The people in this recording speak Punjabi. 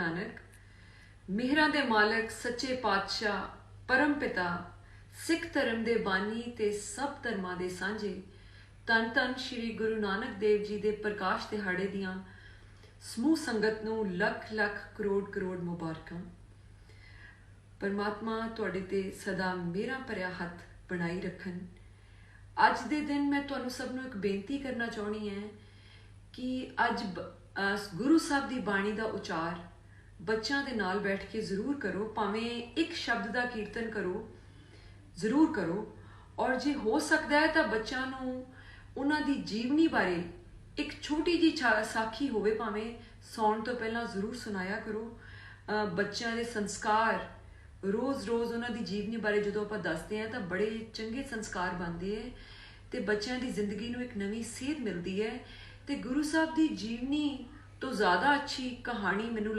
ਨਾਨਕ, ਮਿਹਰਾਂ ਦੇ ਮਾਲਕ, ਸੱਚੇ ਪਾਤਸ਼ਾਹ, ਪਰਮ ਪਿਤਾ, ਸਿੱਖ ਧਰਮ ਦੇ ਬਾਨੀ ਤੇ ਸਭ ਧਰਮਾਂ ਦੇ ਸਾਂਝੇ ਤਨ ਤਨ ਸ੍ਰੀ ਗੁਰੂ ਨਾਨਕ ਦੇਵ ਜੀ ਦੇ ਪ੍ਰਕਾਸ਼ ਦਿਹਾੜੇ ਦੀਆਂ ਸਮੂਹ ਸੰਗਤ ਨੂੰ ਲੱਖ ਲੱਖ ਕਰੋੜ ਕਰੋੜ ਮੁਬਾਰਕਾਂ। ਪਰਮਾਤਮਾ ਤੁਹਾਡੇ ਤੇ ਸਦਾ ਮੇਰਾ ਭਰਿਆ ਹੱਥ ਬਣਾਈ ਰੱਖਣ। ਅੱਜ ਦੇ ਦਿਨ ਮੈਂ ਤੁਹਾਨੂੰ ਸਭ ਨੂੰ ਇੱਕ ਬੇਨਤੀ ਕਰਨਾ ਚਾਹਣੀ ਹੈ ਕਿ ਅੱਜ ਗੁਰੂ ਸਾਹਿਬ ਦੀ ਬਾਣੀ ਦਾ ਉਚਾਰ ਬੱਚਿਆਂ ਦੇ ਨਾਲ ਬੈਠ ਕੇ ਜ਼ਰੂਰ ਕਰੋ, ਭਾਵੇਂ ਇੱਕ ਸ਼ਬਦ ਦਾ ਕੀਰਤਨ ਕਰੋ, ਜ਼ਰੂਰ ਕਰੋ। ਔਰ ਜੇ ਹੋ ਸਕਦਾ ਹੈ ਤਾਂ ਬੱਚਿਆਂ ਨੂੰ ਉਹਨਾਂ ਦੀ ਜੀਵਨੀ ਬਾਰੇ ਇੱਕ ਛੋਟੀ ਜੀ ਸਾਖੀ ਹੋਵੇ, ਭਾਵੇਂ ਸੌਣ ਤੋਂ ਪਹਿਲਾਂ ਜ਼ਰੂਰ ਸੁਣਾਇਆ ਕਰੋ। ਬੱਚਿਆਂ ਦੇ ਸੰਸਕਾਰ, ਰੋਜ਼-ਰੋਜ਼ ਉਹਨਾਂ ਦੀ ਜੀਵਨੀ ਬਾਰੇ ਜਦੋਂ ਆਪਾਂ ਦੱਸਦੇ ਹਾਂ ਤਾਂ ਬੜੇ ਚੰਗੇ ਸੰਸਕਾਰ ਬਣਦੇ ਹੈ ਤੇ ਬੱਚਿਆਂ ਦੀ ਜ਼ਿੰਦਗੀ ਨੂੰ ਇੱਕ ਨਵੀਂ ਸੇਧ ਮਿਲਦੀ ਹੈ। ਤੇ ਗੁਰੂ ਸਾਹਿਬ ਦੀ ਜੀਵਨੀ ਤੋਂ ਜ਼ਿਆਦਾ ਅੱਛੀ ਕਹਾਣੀ ਮੈਨੂੰ